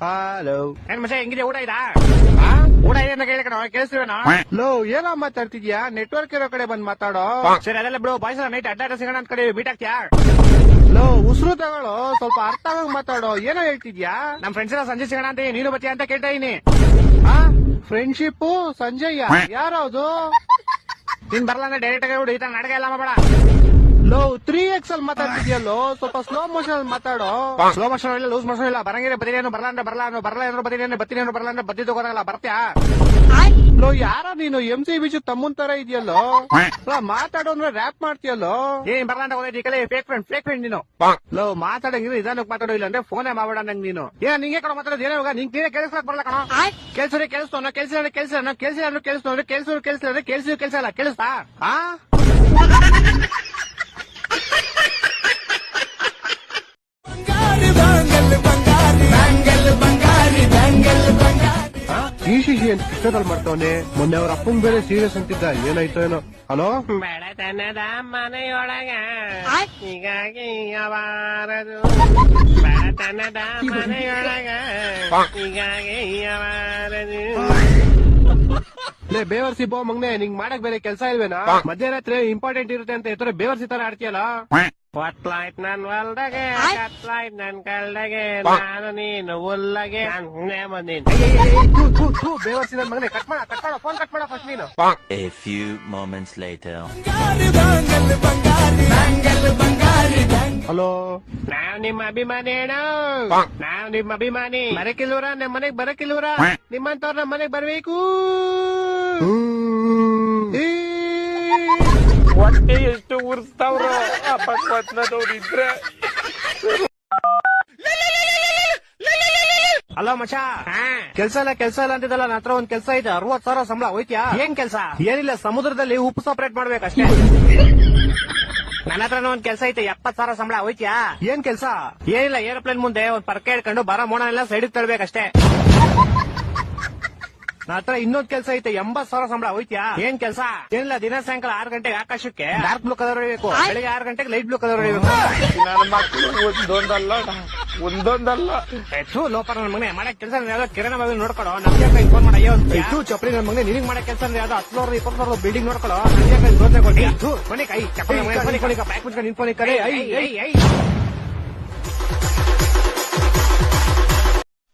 Hello ಏನ್ ಮಸ ಹೆಂಗಿದೆ? ಊಟ ಇದಾ ಊಟ ಇದೆ ಅಂತ ಕೇಳಿ ಕಣ ಕೇಳಿಸ್ತೀವೇನೋ ಲೋ ಏನೋ ಮಾತಾಡ್ತಿದ್ಯಾ ನೆಟ್ವರ್ಕ್ ಇರೋ ಕಡೆ ಬಂದ್ ಮಾತಾಡೋ? ಸರಿ ಅದೆಲ್ಲ ಬಿಡು ಬಾಯ್ಸ್ ನೈಟ್ ಅಡ್ಡ ಅಡ್ಡ ಸಿಗೋಣ ಅಂತ ಕಡೆ ಬೀಟ್ ಆಗ್ತೀಯಾ? ಲೋ ಉಸಿರು ತಗೊಳ್ಳೋ ಸ್ವಲ್ಪ ಅರ್ಥ ಆಗೋಗ್ ಮಾತಾಡೋ ಏನೋ ಹೇಳ್ತಿದ್ಯಾ? ನಮ್ ಫ್ರೆಂಡ್ಸ್ ಎಲ್ಲ ಸಂಜೆ ಸಿಗೋಣ ಅಂತ ನೀನು ಬತ್ತೀಯ ಅಂತ ಕೇಳ್ತಾ ಇದೀನಿ. ಆ? ಫ್ರೆಂಡ್ಶಿಪ್ ಸಂಜಯ್ಯ ಯಾರದು? ನಿನ್ ಬರಲ್ಲ ಅಂದ್ರೆ ಡೈರೆಕ್ಟ್ ಆಗಿ ಈ ತರ ನಾಟಕ ಎಲ್ಲ ಮಾಡಬೇಡ. ಅಲ್ಲಿ ಮಾತಾಡ್ತಿದ್ಯಲ್ಲೋ? ಸ್ವಲ್ಪ ಸ್ಲೋ ಮೋಷನ್ ಅಲ್ಲಿ ಮಾತಾಡೋ? ಸ್ಲೋ ಮೋಷನ್ ಇಲ್ಲ ಲೂಸ್ ಮೋಷನ್ ಇಲ್ಲ. ಬರಂಗಿದ್ರೆ ಬದಿರಿ ಏನು ಬರಲ್ಲ ಅಂದ್ರೆ ಬರಲ್ಲ ಅನ್ನೋ ಬರಲ್ಲ ಅಂದ್ರೆ ಬದಿರಿ ಏನು ಬತ್ತೀನಿ ಏನು ಬರಲ್ಲ ಅಂದ್ರೆ ಬದ್ದಿ ತಗೋರಲ್ಲ ಬರ್ತ್ಯಾ? ಲೋ ಯಾರ ನೀನು ಎಂ ಸಿ ಬಿಜು ತಮ್ಮನ್ ತರ ಇದೆಯಲ್ಲೋ? ಮಾತಾಡೋ ಅಂದ್ರೆ ರ್ಯಾಪ್ ಮಾಡ್ತೀಯಲ್ಲೋ? ಏನ್ ಬರಲ್ಲ ಅಂತ ಹೋಗಿ ಕಲೆ ಫೇಕ್ ಫ್ರೆಂಡ್ ಫೇಕ್ ಫ್ರೆಂಡ್ ನೀನು. ಲೋ ಮಾತಾಡಂಗಿದ್ರೆ ನಿಧಾನಕ್ಕೆ ಮಾತಾಡೋ ಇಲ್ಲ ಅಂದ್ರೆ ಫೋನೇ ಮಾಡ್ಬೇಡ ನಂಗೆ ನೀನು. ಏನ್ ನಿಂಗೆ ಕಡೆ ಮಾತಾಡೋದು ಏನೋ ಇವಾಗ? ನಿಂಗೆ ನೀನೇ ಕೇಳಿಸ್ಲಕ್ ಬರಲ್ಲ ಕಣ. ಕೆಲ್ಸರಿ ಕೇಳಿಸ್ತಾನ ಕೆಲ್ಸ ಕೆಲ್ಸ ಕೆಲ್ಸ ಕೆಲ್ಸ ಕೆಲ್ಸ ಕೆಲ್ಸ ಕೆಲ್ಸ ಕೆಲ್ಸ ಇಲ್ಲ ಕೇಳಿಸ್ತಾ? ಆ? ಈ ಶಿಶಿ ಅಂತ ಕೃಷ್ಣದಲ್ಲಿ ಮಾಡ್ತಾವನೆ? ಮೊನ್ನೆ ಅವ್ರ ಅಪ್ಪನ್ ಬೇರೆ ಸೀರಿಯಸ್ ಅಂತಿದ್ದ ಏನಾಯ್ತೋ ಏನೋ. ಹಲೋ ಬೆಳೆತನದ ಮನೆಯೊಳಗ ಹೀಗಾಗಿ ಯಾವಾರದು ಬೆಳೆತನದ ಮನೆಯೊಳಗ ಹೀಗಾಗಿ ಯಾವಾರದು ಲೇ ಬೇವರ್ಸಿ ಬೋ ಮಗ್ನೆ ನಿಂಗ್ ಮಾಡಕ್ ಬೇರೆ ಕೆಲ್ಸ ಇಲ್ವೇನಾ? ಮಧ್ಯರಾತ್ರಿ ಇಂಪಾರ್ಟೆಂಟ್ ಇರುತ್ತೆ ಅಂತ ಇತರ ಬೇವರ್ಸಿ ತರ ಆಡ್ತೀಯಲ್ಲ? ಹೊತ್ಲಾಯ್ತ್ ನನ್ ಹೊಲ್ದಾಗೆ ಕತ್ಲಾಯ್ತ್ ನನ್ ಕಲ್ದಾಗೆ. ನಾನು ನೀನು ಉಲ್ಲಗೆ ನಾನೇ ಬಂದೀನಿ ಬೇವರ್ಸಿ ನನ್ ಮಗನೆ ಕಟ್ ಮಾಡ ಕಟ್ ಮಾಡ ಫೋನ್ ಕಟ್ ಮಾಡ ಫಸ್ಟ್ ನೀನು. A few moments later hello ನಾವ್ ನಿಮ್ಮ ಅಭಿಮಾನಿ ನಾವ್ ನಿಮ್ಮ ಅಭಿಮಾನಿ. ಬರಕಿಲ್ವರ ನಮ್ ಮನೆಗ್ ಬರಕಿಲ್ವರ ನಿಮ್ಮಂತವ್ರ ನಮ್ ಮನೆಗ್ ಬರ್ಬೇಕು. ಏ, ಹೊಟ್ಟೆ ಉರ್ಸ್ತಾವ್ರು? ಅಪಸ್ವತ್ನದವ್ರು ಇದ್ರೆ. ಹಲೋ ಮಚಾ ಕೆಲ್ಸ ಇಲ್ಲ ಕೆಲ್ಸ ಇಲ್ಲ ಅಂತಿದ್ದಲ್ಲ ನನ್ನ ಹತ್ರ ಒಂದ್ ಕೆಲ್ಸ ಇದೆ. ಅರವತ್ ಸಾವಿರ ಸಂಬಳ ಹೋಯ್ತ್ಯಾ? ಏನ್ ಕೆಲ್ಸ? ಏನಿಲ್ಲ ಸಮುದ್ರದಲ್ಲಿ ಉಪ್ಪು ಸಪರೇಟ್ ಮಾಡ್ಬೇಕಷ್ಟೇ ನನ್ನ ಹತ್ರನೂ ಒಂದ್ ಕೆಲ್ಸ ಐತೆ ಎಪ್ಪತ್ ಸಾವಿರ ಸಂಬಳ ಹೋಯ್ತ್ಯಾ? ಏನ್ ಕೆಲ್ಸ? ಏನಿಲ್ಲ ಏರೋಪ್ಲೇನ್ ಮುಂದೆ ಒಂದ್ ಪರ್ಕೆ ಹಿಡ್ಕೊಂಡು ಬರೋ ಎಲ್ಲ ಸೈಡ್ ತಳ್ಬೇಕಷ್ಟೇ ಹತ್ರ ಇನ್ನೊಂದ್ ಕೆಲಸ ಐತೆ ಎಂಬತ್ ಸಾವಿರ ಸಂಬಳ ಹೋಯ್ತ್ಯಾ? ಏನ್ ಕೆಲಸ? ಏನಿಲ್ಲ ದಿನ ಸಾಯಂಕಾಲ ಆರು ಗಂಟೆಗೆ ಆಕಾಶಕ್ಕೆ ಡಾರ್ಕ್ ಬ್ಲೂ ಕಲರ್ ಹೊಡಿಬೇಕು. ಬೆಳಿಗ್ಗೆ ಆರು ಗಂಟೆಗೆ ಲೈಟ್ ಬ್ಲೂ ಕಲರ್ ಹೊಡಿಬೇಕು. ನನ್ನ ಮಕ್ಕಳು ಒಂದೊಂದಲ್ಲ ಒಂದೊಂದಲ್ಲ. ಹೆಚ್ಚು ಲೋಪರ್ ನನ್ನ ಮಗನೇ ಮಾಡಕ್ ಕೆಲಸ ಯಾವ್ದೋ ಕಿರಣ ಬಾವಿ ನೋಡ್ಕೊಳೋ ನಮ್ಗೆ ಕೈ ಫೋನ್ ಮಾಡಿ? ಅಯ್ಯೋ ಹೆಚ್ಚು ಚಪ್ಪಲಿ ನನ್ನ ಮಗನೇ ನಿನಗೆ ಮಾಡಕ್ ಕೆಲಸ ಯಾವ್ದೋ ಹತ್ತು ಸಾವಿರದ ಇಪ್ಪತ್ತು ಸಾವಿರದ ಬಿಲ್ಡಿಂಗ್ ನೋಡ್ಕೊಳೋ ನಮ್ಗೆ ಕೈ ದೋಸೆ ಕೊಡಿ ಹೆಚ್ಚು ಕೊನೆ ಕೈ ಚಪ್ಪಲಿ ಮನೆ ಕೊನೆ ಕೈ ಬ್ಯಾಕ್ ಮುಚ್ಕೊಂಡು ನಿನ್ ಫೋನ್ ಕರೆ ಐ ಐ ಐ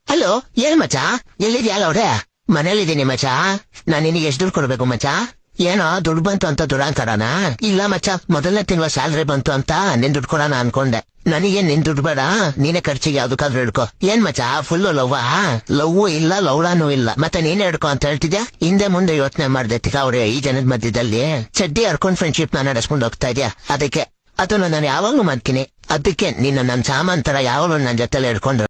ಹಲೋ ಏನ್ ಮಚ್ಚ? ಎಲ್ಲಿದ್ಯಾ ಅವ್ರೆ ಮನೇಲಿದ್ದೀನಿ ಮಚ ನಾನು ನಿನಗೆ ಎಷ್ಟು ದುಡ್ಡು ಕೊಡ್ಬೇಕು ಮಚ ಏನೋ ದುಡ್ಡು ಬಂತು ಅಂತ ದುರಾಂಕರನ ಇಲ್ಲ ಮಚ್ಚ, ಮೊದಲನೇ ತಿಂಗಳ ಸ್ಯಾಲ್ರಿ ಬಂತು ಅಂತ ನಿನ್ ದುಡ್ಡು ಕೊಡೋಣ ಅನ್ಕೊಂಡೆ. ನನಗೆ ನಿನ್ ದುಡ್ಡು ಬೇಡ? ನೀನೆ ಖರ್ಚಿಗೆ ಯಾವ್ದಕ್ಕಾದ್ರೂ ಹಿಡ್ಕೊ ಏನ್ ಮಚ ಫುಲ್ಲು ಲವ್ವ? ಲವ್ ಇಲ್ಲ ಲೌಡಾನು ಇಲ್ಲ. ಮತ್ತೆ ನೀನೇ ಹಿಡ್ಕೊ ಅಂತ ಹೇಳ್ತಿದ್ಯಾ? ಹಿಂದೆ ಮುಂದೆ ಯೋಚನೆ ಮಾಡ್ದೆ ಅವ್ರೆ ಈ ಜನದ ಮಧ್ಯದಲ್ಲಿ. ಚಡ್ಡಿ ಹರ್ಕೊಂಡ್ ಫ್ರೆಂಡ್ಶಿಪ್ ನಾನು ನಡೆಸ್ಕೊಂಡು ಹೋಗ್ತಾ ಇದ್ಯಾ? ಅದಕ್ಕೆ, ಅದನ್ನ ನಾನು ಯಾವಾಗ್ಲೂ ಮಾಡ್ತೀನಿ. ಅದಕ್ಕೆ ನಿನ್ನ ನನ್ನ ಸಾಮಾನ್ ತರ ಯಾವಾಗ್ಲೂ ನನ್ನ ಜೊತೆಲೆ ಹಿಡ್ಕೊಂಡು